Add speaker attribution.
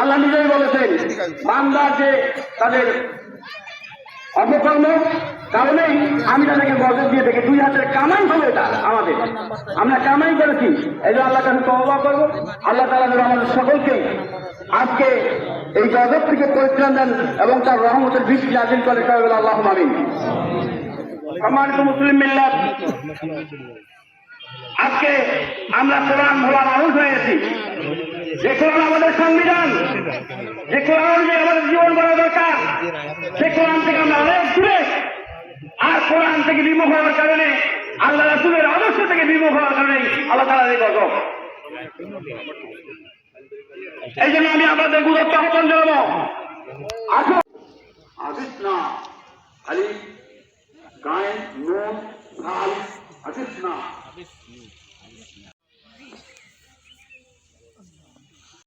Speaker 1: আল্লাহ নিজেই বলেছেন বান্দার যে তাদের অপকর্ম কারণেই আমি তাদেরকে গজব দিয়ে থেকে দুই হাতের কামাই হলো এটা আমাদের। আমরা কামাই করেছি। এই জন্য আল্লাহ কাছে তহবা করব। আল্লাহ তালা যেন আমাদের সকলকে আজকে এই গজব থেকে পরিত্রাণ দেন এবং তার রহমতের বৃষ্টি নাজিল করে। সবাই বলে আল্লাহ মামিন সম্মানিত মুসলিম মিল্লাত, আজকে আমরা কোরআন ভোলা মানুষ হয়ে গেছি। যে কোরআন আমাদের সংবিধান, যে কোরআন অনুযায়ী আমাদের জীবন করা দরকার, সে কোরআন থেকে আমরা অনেক দূরে। আর কোরআন থেকে বিমুখ হওয়ার কারণে, আল্লাহ রাসুলের আদর্শ থেকে বিমুখ হওয়ার কারণে আল্লাহ তালা গজব। এই জন্য আমি আপনাদের গুরুত্ব আহ্বান জানাব। আসুন। আসিস না, খালি গায়ে নুন আসিস না।